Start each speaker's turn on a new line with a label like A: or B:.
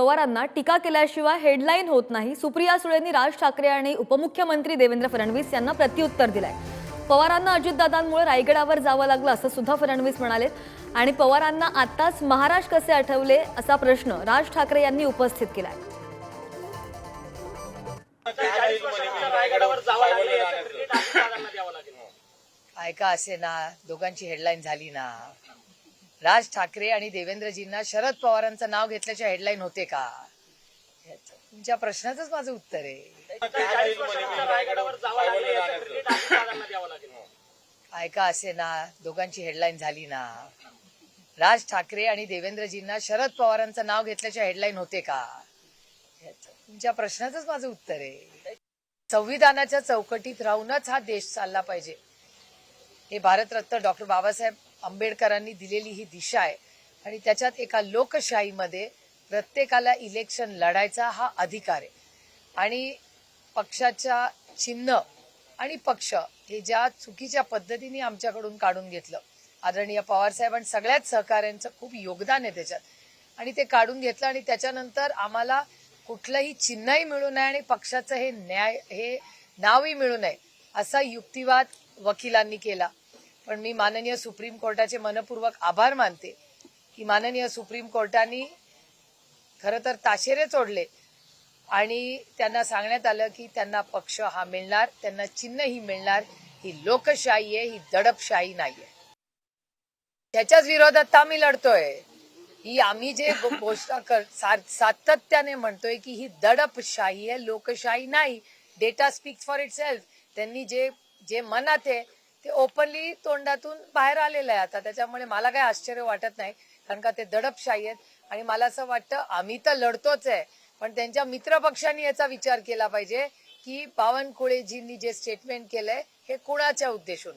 A: पवारांना टीका केल्याशिवाय हेडलाईन होत नाही. सुप्रिया सुळेंनी राज ठाकरे आणि उपमुख्यमंत्री देवेंद्र फडणवीस यांना प्रत्युत्तर दिलंय. पवारांना अजितदादांमुळे रायगडावर जावं लागलं असं सुद्धा फडणवीस म्हणाले. आणि पवारांना आताच महाराज कसे आठवले असा प्रश्न राज ठाकरे यांनी उपस्थित केलाय.
B: ऐका असे ना दोघांची हेडलाईन झाली ना. राज ठाकरे आणि देवेंद्रजींना शरद पवारांचं नाव घेतल्याच्या हेडलाईन होते का? तुमच्या प्रश्नाचंच माझं उत्तर आहे.
C: चाळीस
B: ऐका असे ना दोघांची हेडलाईन झाली ना. राज ठाकरे आणि देवेंद्रजींना शरद पवारांचं नाव घेतल्याच्या हेडलाईन होते का? तुमच्या प्रश्नाचंच माझं उत्तर आहे. संविधानाच्या चौकटीत राहूनच हा देश चालला पाहिजे. हे भारतरत्न डॉक्टर बाबासाहेब आंबेडकरांनी दिलेली ही दिशा आहे. आणि त्याच्यात एका लोकशाहीमध्ये प्रत्येकाला इलेक्शन लढायचा हा अधिकार आहे. आणि पक्षाच्या चिन्ह आणि पक्ष हे ज्या चुकीच्या पद्धतीने आमच्याकडून काढून घेतलं आदरणीय पवारसाहेब आणि सगळ्याच सहकाऱ्यांचं खूप योगदान आहे त्याच्यात. आणि ते काढून घेतलं आणि त्याच्यानंतर आम्हाला कुठलंही चिन्हही मिळू नये आणि पक्षाचं हे न्याय हे नावही मिळू नये असा युक्तिवाद वकिलांनी केला. पण मी माननीय सुप्रीम कोर्टाचे मनपूर्वक आभार मानते की माननीय सुप्रीम कोर्टाने खरं तर ताशेरे चोडले आणि त्यांना सांगण्यात आलं की त्यांना पक्ष हा मिळणार त्यांना चिन्ह ही मिळणार ही लोकशाही आहे ही दडपशाही नाहीये. त्याच्याच विरोधात आम्ही लढतोय. ही आम्ही जे घोषणा कर सातत्याने म्हणतोय की ही दडपशाही आहे लोकशाही नाही. Data speaks for itself त्यांनी जे जे मनात आहे ते ओपनली तोंडातून बाहेर आलेलं आहे आता. त्याच्यामुळे मला काही आश्चर्य वाटत नाही कारण का ते दडपशाही आहेत. आणि मला असं वाटतं आम्ही तर लढतोच आहे. पण त्यांच्या मित्रपक्षांनी याचा विचार केला पाहिजे की बावनकुळेजींनी जे स्टेटमेंट केलंय हे कुणाच्या उद्देशून?